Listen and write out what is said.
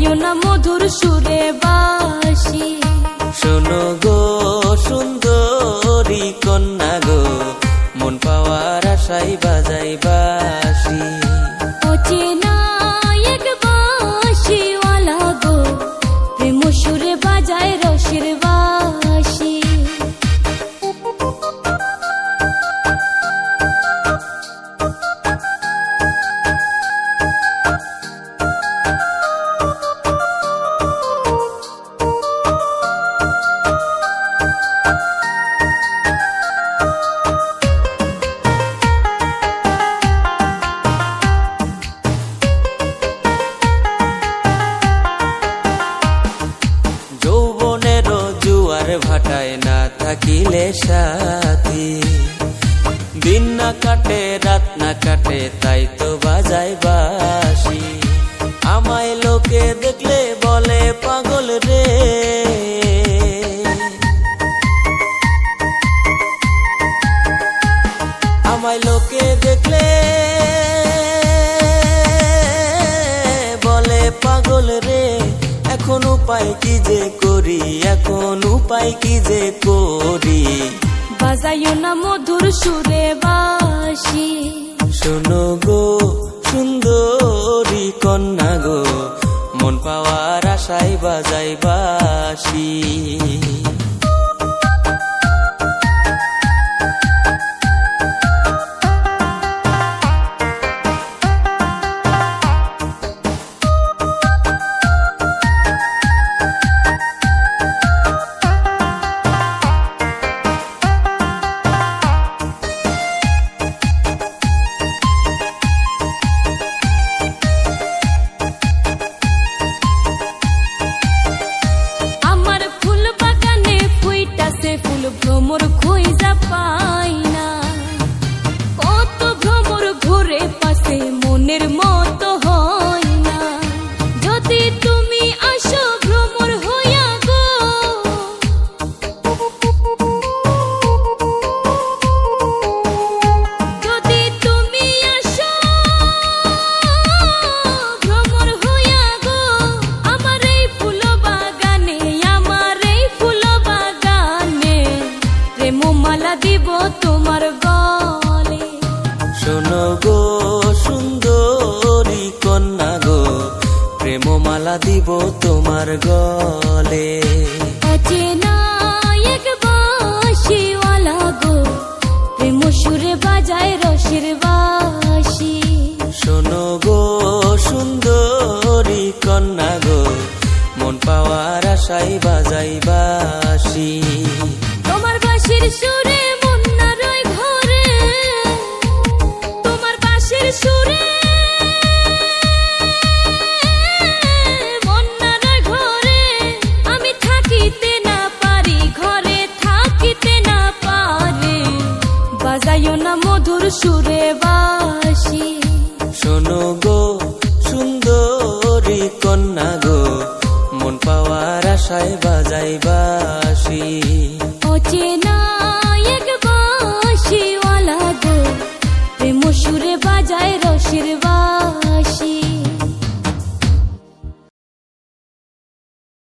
বাজাইও না মধুর সুরে বাসি শোনো গো সুন্দরী কন্যা গো, মন পাওয়ার আশাই বাজাই বাসি ভাটায় না থাকিলে সাথী। দিন না কাটে রাত না কাটে তাই তো এখন উপায় কি যে করি? এখন উপায় কি যে করি? বাজাইও না মধুর সুরে বাসি। শোনো গো সুন্দরী কন্যা গো মন পাওয়ার আশাই বাজাই বাসি। প্রেমমালা দিব তোমার গলে। সুরে বাজায় রসের বাসি শোনো গো সুন্দরী কন্যা গো মন পাওয়ার আশাই বাজাই বাসি তোমার বাসির সুরে সুরে বাসি। শোনো গো সুন্দরী কন্যা গো মন পাওয়ার আশায় বাজাই বাসি।